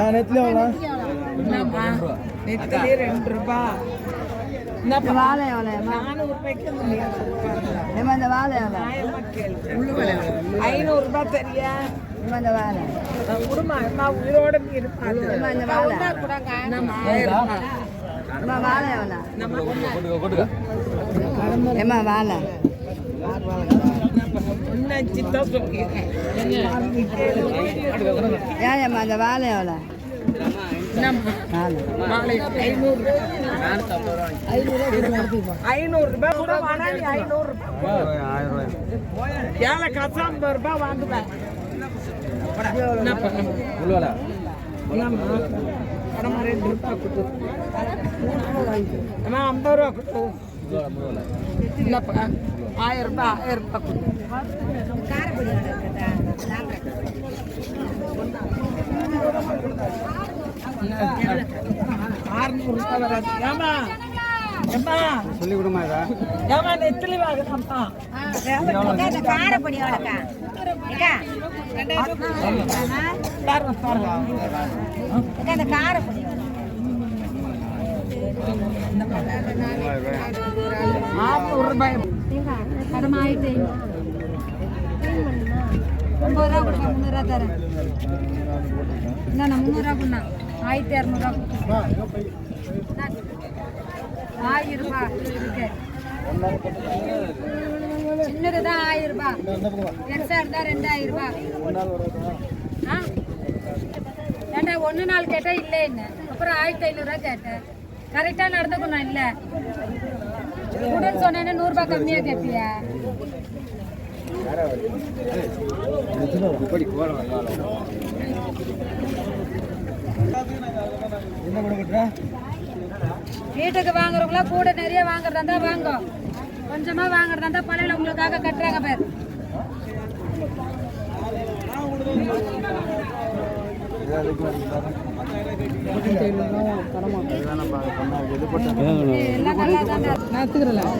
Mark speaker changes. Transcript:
Speaker 1: நான் நெத்தில
Speaker 2: என்னம்மா? நெத்திலே ரெண்டு ரூபா. என்னப்பா?
Speaker 3: வாழை எவ்வளோ
Speaker 2: நானூறு ரூபாய்க்கு முடியாது
Speaker 3: ஏமா இந்த வாழை எவ்வளோ
Speaker 2: ஐநூறு ரூபாய் தெரியா?
Speaker 3: ஏமா இந்த வாழை.
Speaker 2: குடும்பம் அம்மா உயிரோட இருப்பாங்க
Speaker 3: ஏமா இந்த வாழை.
Speaker 2: நம்ம ஆயிரம் ரூபாய்.
Speaker 3: ஏமா வாழை எவ்வளோ
Speaker 2: நம்ம
Speaker 3: ஏமா வாழை. ஏமா இந்த வாழை எவ்வளோ
Speaker 2: ஐநூறு ரூபாய் கூட ஐநூறு ரூபாய் ஏழை ரூபாய் வாங்குவேன் ஐம்பது ரூபா என்னப்பா ஆயிரம் ரூபாய் ஆயிரம் ரூபாய் ஆறுநூறு ரூபாய் வராது ஏமா
Speaker 1: சொல்லி கொடுமா
Speaker 2: ஏமா நெத்திலி
Speaker 3: காரப்பொடி
Speaker 2: பாருங்க பாருங்க
Speaker 3: காரப்பொடி
Speaker 2: ஆறுநூறு ரூபாய்
Speaker 3: ஒம்பது ரூபா கொடுங்க முந்நூறுரூவா தரேன் என்ன முந்நூறுரூவா கொடுண்ணா ஆயிரத்தி இரநூறுவா ஆயிரம் ரூபாய் இருக்கு சின்னது தான் ஆயிரம் ரூபாய் பெருசா இருந்தா ரெண்டாயிரம் ரூபாய் ஆ? ஏண்டா ஒன்று நாள் கேட்டால் இல்லை என்ன அப்புறம் ஆயிரத்தி ஐநூறுரூவா கேட்டேன். கரெக்டாக நடந்துக்கணும் இல்லை. உடன் சொன்னேன்னு நூறுரூபா கம்மியாக கேட்பியா வீட்டுக்கு வாங்குறவங்களா கூட நிறைய வாங்குறதா இருந்தா வாங்க. கொஞ்சமா வாங்குறதா இருந்தா பழையில உங்களுக்காக கட்டுறாங்க பேர். நல்லா தான்